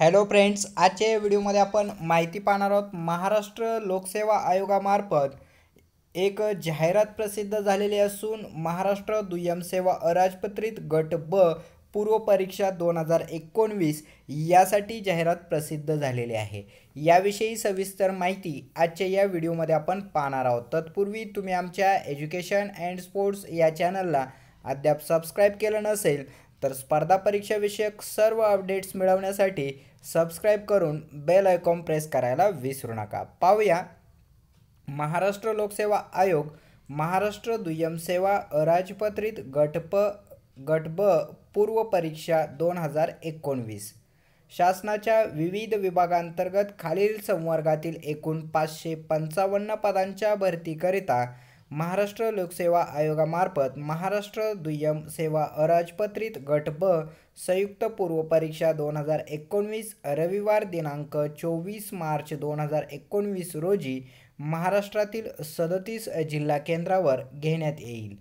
Hello friends आजच्या या व्हिडिओमध्ये आपण माहिती पाहणार आहोत महाराष्ट्र लोकसेवा आयोगामार्फत एक जाहिरात प्रसिद्ध झालेली असून महाराष्ट्र दुय्यम सेवा अराजपत्रित गट ब पूर्व परीक्षा दोन हजार एकोणवीस यासाठी जाहिरात प्रसिद्ध झालेली आहे. याविषयी सविस्तर माहिती आजच्या या व्हिडिओमध्ये आपण पाहणार आहोत. तत्पूर्वी तुम्ही आमच्या एज्युकेशन अँड स्पोर्ट्स या चॅनलला अद्याप सबस्क्राईब केलं नसेल तर स्पर्धा परीक्षाविषयक सर्व अपडेट्स मिळवण्यासाठी सबस्क्राईब करून बेल आयकॉन प्रेस करायला विसरू नका. पाहूया. महाराष्ट्र लोकसेवा आयोग महाराष्ट्र दुय्यम सेवा अराजपत्रित गटप गट ब पूर्व परीक्षा दोन हजार एकोणवीस. शासनाच्या विविध विभागांतर्गत खालील संवर्गातील एकूण पाचशे पंचावन्न पदांच्या भरतीकरिता महाराष्ट्र लोकसेवा आयोगामार्फत महाराष्ट्र दुय्यम सेवा अराजपत्रित गट ब संयुक्त पूर्व परीक्षा दोन हजार एकोणवीस रविवार दिनांक चोवीस मार्च दोन हजार एकोणवीस रोजी महाराष्ट्रातील सदतीस जिल्हा केंद्रावर घेण्यात येईल.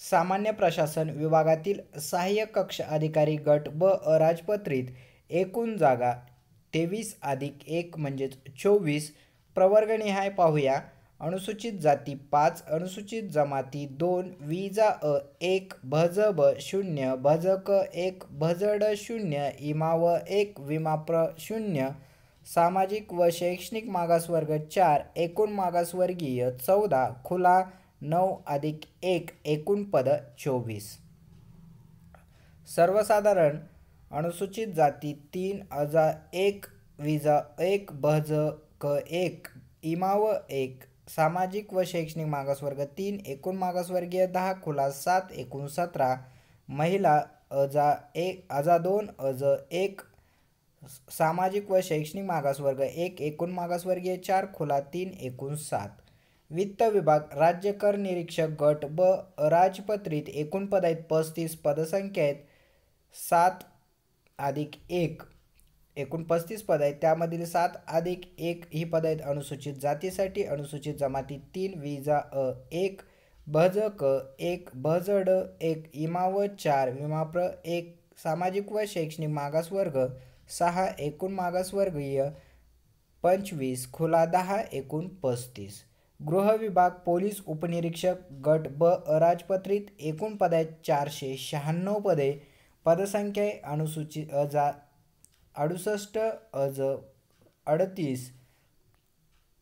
सामान्य प्रशासन विभागातील सहाय्यक कक्ष अधिकारी गट ब अराजपत्रित एकूण जागा तेवीस अधिक एक म्हणजेच चोवीस. प्रवर्गनिहाय पाहूया. अनुसूचित जाती पाच अनुसूचित जमाती दोन विजा अ एक भज ब शून्य भजक एक भजड शून्य इमाव एक विमाप्र शून्य सामाजिक व शैक्षणिक मागासवर्ग चार एकूण मागासवर्गीय चौदा खुला नऊ अधिक एक एकूण पद चोवीस. सर्वसाधारण अनुसूचित जाती तीन अजा एक विजा एक भज क एक इमाव एक सामाजिक व शैक्षणिक मागासवर्ग तीन एकूण मागासवर्गीय दहा खुला सात एकूण सतरा. महिला अजा एक अजा दोन अज एक. सामाजिक व शैक्षणिक मागासवर्ग एक एकूण मागासवर्गीय चार खुला तीन एकूण सात. वित्त विभाग राज्य कर निरीक्षक गट ब राजपत्रित एकूण पद आहेत पस्तीस पदसंख्या आहेत. सात अधिक एक. एकूण पस्तीस पद आहेत. त्यामधील सात अधिक एक ही पद आहेत. अनुसूचित जातीसाठी अनुसूचित जमाती तीन विजा अ एक भज क एक भजड एक इमाव चार विमाप्र एक सामाजिक व शैक्षणिक मागासवर्ग सहा एकूण मागासवर्गीय पंचवीस खुला दहा एकूण पस्तीस. गृह विभाग पोलीस उपनिरीक्षक गट ब अराजपत्रित एकूण पद आहेत चारशे शहाण्णव पदे. पदसंख्या अनुसूचित अजा अडुसष्ट अज अडतीस.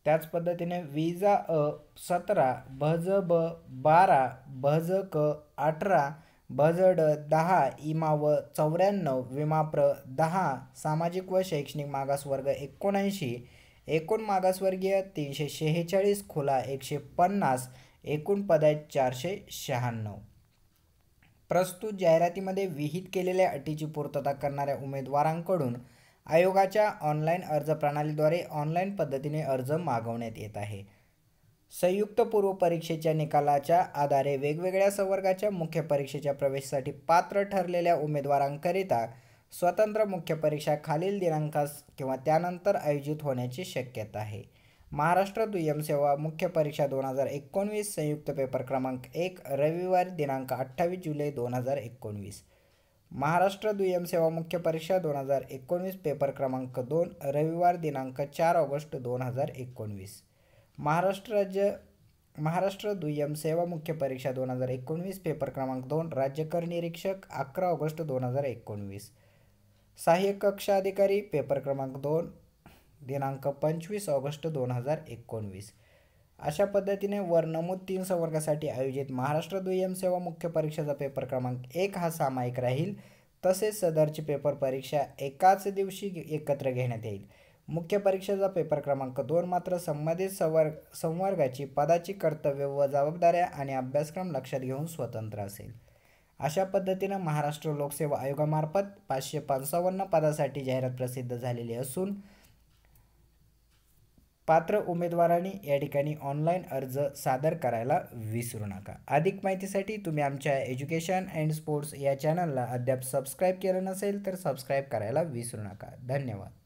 त्याच पद्धतीने विजा अ सतरा भज ब बारा भज क अठरा भजड दहा इमाव चौऱ्याण्णव विमाप्र दहा सामाजिक व शैक्षणिक मागासवर्ग एकोणऐंशी एकूण मागासवर्गीय तीनशे शेहेचाळीस खुला एकशे पन्नास एकूण पद चारशे शहाण्णव. प्रस्तुत जाहिरातीमध्ये विहित केलेल्या अटीची पूर्तता करणाऱ्या उमेदवारांकडून आयोगाच्या ऑनलाईन अर्ज प्रणालीद्वारे ऑनलाईन पद्धतीने अर्ज मागवण्यात येत आहे. संयुक्त पूर्व परीक्षेच्या निकालाच्या आधारे वेगवेगळ्या संवर्गाच्या मुख्य परीक्षेच्या प्रवेशासाठी पात्र ठरलेल्या उमेदवारांकरिता स्वतंत्र मुख्य परीक्षा खालील दिनांकास किंवा त्यानंतर आयोजित होण्याची शक्यता आहे. महाराष्ट्र दुय्यम सेवा मुख्य परीक्षा दोन हजार एकोणवीस संयुक्त पेपर क्रमांक एक रविवार दिनांक अठ्ठावीस जुलै दोन हजार एकोणवीस. महाराष्ट्र दुय्यम सेवा मुख्य परीक्षा दोन हजार एकोणवीस पेपर क्रमांक दोन रविवार दिनांक चार ऑगस्ट दोन हजार एकोणवीस. महाराष्ट्र राज्य महाराष्ट्र दुय्यम सेवा मुख्य परीक्षा दोन हजार एकोणवीस पेपर क्रमांक दोन राज्य कर निरीक्षक अकरा ऑगस्ट दोन हजार एकोणवीस. सहाय्यक कक्ष अधिकारी पेपर क्रमांक दोन दिनांक पंचवीस ऑगस्ट दोन हजार एकोणवीस. अशा पद्धतीने वर नमूद तीन संवर्गासाठी आयोजित महाराष्ट्र दुय्यम सेवा मुख्य परीक्षेचा पेपर क्रमांक एक हा सामायिक राहील. तसेच सदरची पेपर परीक्षा एकाच दिवशी एकत्र घेण्यात येईल. मुख्य परीक्षेचा पेपर क्रमांक दोन मात्र संबंधित संवर्ग संवर्गाची पदाची कर्तव्य व जबाबदाऱ्या आणि अभ्यासक्रम लक्षात घेऊन स्वतंत्र असेल. अशा पद्धतीनं महाराष्ट्र लोकसेवा आयोगामार्फत पाचशे पंचावन्न पदासाठी जाहिरात प्रसिद्ध झालेली असून पात्र उमेदवारांनी या ठिकाणी ऑनलाईन अर्ज सादर करायला विसरू नका. अधिक माहितीसाठी तुम्ही आमच्या एज्युकेशन अँड स्पोर्ट्स या चॅनलला अद्याप सबस्क्राईब केलं नसेल तर सबस्क्राईब करायला विसरू नका. धन्यवाद.